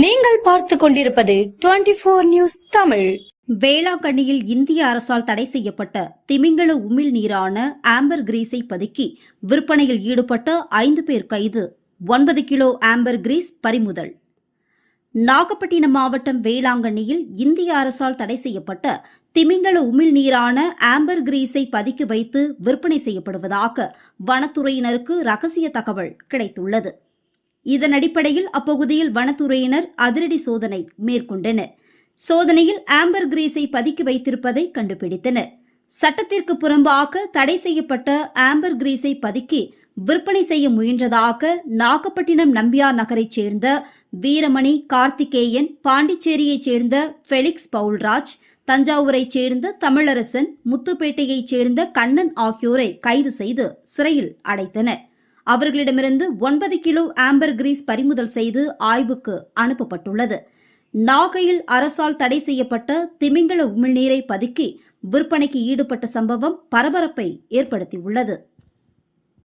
நீங்கள் பார்த்து கொண்டிருப்பது டுவெண்டி போர் நியூஸ் தமிழ். வேளாங்கண்ணியில் இந்திய அரசால் தடை செய்யப்பட்ட திமிங்கல உமிழ் நீரான ஆம்பர் கிரீஸை பதுக்கி விற்பனையில் ஈடுபட்ட ஐந்து பேர் கைது ஒன்பது கிலோ ஆம்பர் கிரீஸ் பறிமுதல். நாகப்பட்டினம் மாவட்டம் வேளாங்கண்ணியில் இந்திய அரசால் தடை செய்யப்பட்ட திமிங்கல உமிழ் நீரான ஆம்பர் கிரீஸை பதுக்கி வைத்து விற்பனை செய்யப்படுவதாக வனத்துறையினருக்கு ரகசிய தகவல் கிடைத்துள்ளது. இதன் அடிப்படையில் அப்பகுதியில் வனத்துறையினர் அதிரடி சோதனை மேற்கொண்டனர். சோதனையில் ஆம்பர் கிரீஸை பதுக்கி வைத்திருப்பதை கண்டுபிடித்தனர். சட்டத்திற்கு புறம்பாக தடை செய்யப்பட்ட ஆம்பர் கிரீஸை பதுக்கி விற்பனை செய்ய முயன்றதாக நாகப்பட்டினம் நம்பியார் நகரைச் சேர்ந்த வீரமணி கார்த்திகேயன் பாண்டிச்சேரியைச் சேர்ந்த ஃபெலிக்ஸ் பவுல்ராஜ் தஞ்சாவூரைச் சேர்ந்த தமிழரசன் முத்துப்பேட்டையைச் சேர்ந்த கண்ணன் ஆகியோரை கைது செய்து சிறையில் அடைத்தனர். அவர்களிடமிருந்து ஒன்பது கிலோ ஆம்பர் கிரீஸ் பறிமுதல் செய்து ஆய்வுக்கு அனுப்பப்பட்டுள்ளது. நாகையில் அரசால் தடை செய்யப்பட்ட திமிங்கல உமிழ்நீரை பதுக்கி விற்பனைக்கு ஈடுபட்ட சம்பவம் பரபரப்பை ஏற்படுத்தியுள்ளது.